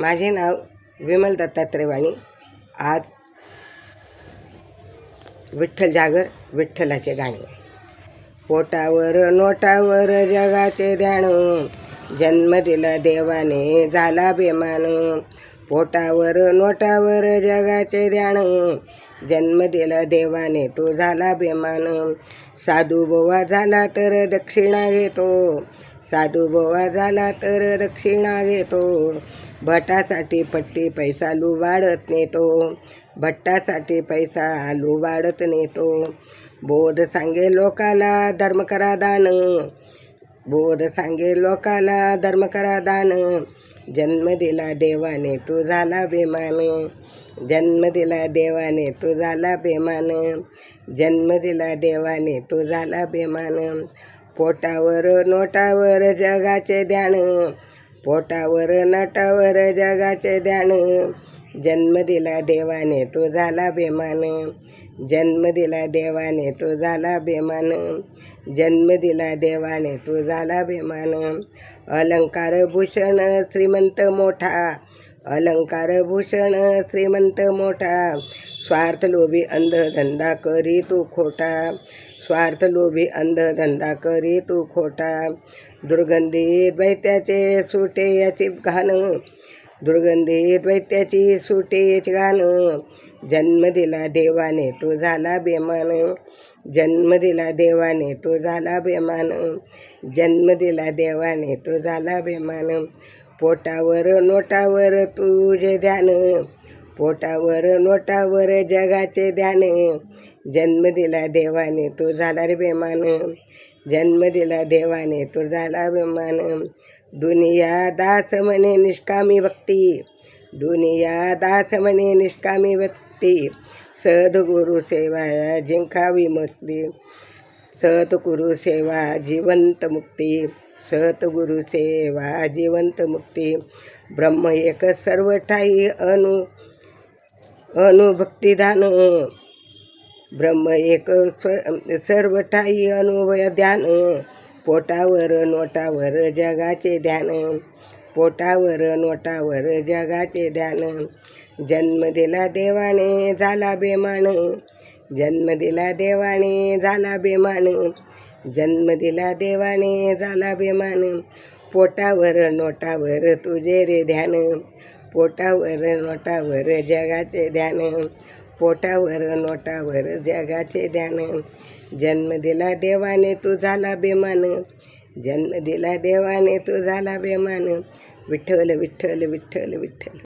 माझे नाव विमल दत्तात्रय वाणी आज विठ्ठल जागर विठ्ठलाचे गाणे. पोटावर नोटावर जगाचे ध्यान जन्म दिला देवाने झाला बेमान. पोटावर नोटावर जगाचे ध्यान जन्म दिला देवाने तो झाला बेमान. साधू बोवा झाला तर दक्षिणा घेतो. साधू बोवा झाला तर दक्षिणा घेतो. भटासाठी पट्टी पैसा लुबाडत नेतो. भट्टासाठी पैसा लुबाडत नेतो. बोध सांगे लोकाला धर्म करा दान. बोध सांगे लोकाला धर्म करा दान. जन्म दिला देवाने तू झाला बेमान जन्म दिला देवाने तू झाला बेमान जन्म दिला देवाने तू झाला बेमान पोटावर नोटावर जगाचे ध्यान पोटावर नटावर जगाचे ध्यान. जन्म दिला देवाने तो झाला बेमान. जन्म दिला देवाने तो झाला बेमान. जन्म दिला देवाने तो झाला बेमान. अलंकार भूषण श्रीमंत मोठा अलंकार भूषण श्रीमंत मोठा. स्वार्थ लोभी अंधधंदा करी तू खोटा. स्वार्थ लोभी अंधधंदा करी तू खोटा. दुर्गंधी द्वैत्याचे सुटे याची घाण. दुर्गंधी द्वैत्याची सुटे याची घाण. जन्म दिला देवाने तो झाला बेमान. जन्म दिला देवाने तो झाला बेमान. जन्म दिला देवाने तो झाला बेमान. पोटावर नोटावर तुझे ध्यान. पोटावर नोटावर जगाचे ध्यान. जन्म दिला देवाने तो झाला रे बेमान. जन्म दिला देवाने तो झाला बेमान. दुनिया दास म्हणे निष्कामी भक्ती. दुनिया दास म्हणे निष्कामी भक्ती. सद्गुरु सेवा जिंकावी मुक्ती. सद्गुरु सेवा जिवंत मुक्ती. सतगुरु सेवा जिवंत मुक्ती ब्रह्म एक सर्व ठाई अनु अनुभक्तिदान। ब्रह्म एक स्व सर्व ठाई अनुभव ध्यान पोटावर नोटावर जगाचे ध्यान पोटावर नोटावर जगाचे ध्यान जन्म दिला देवाने झाला बेमान। जन्म दिला देवाने झाला बेमान। जन्म दिला देवाने झाला बेमान पोटावर नोटावर तुझे रे ध्यान. पोटावर नोटावर जगाचे ध्यान. पोटावर नोटावर जगाचे ध्यान. जन्म दिला देवाने तू झाला बेमान जन्म दिला देवाने तू झाला बेमान विठ्ठल विठ्ठल विठ्ठल विठ्ठल.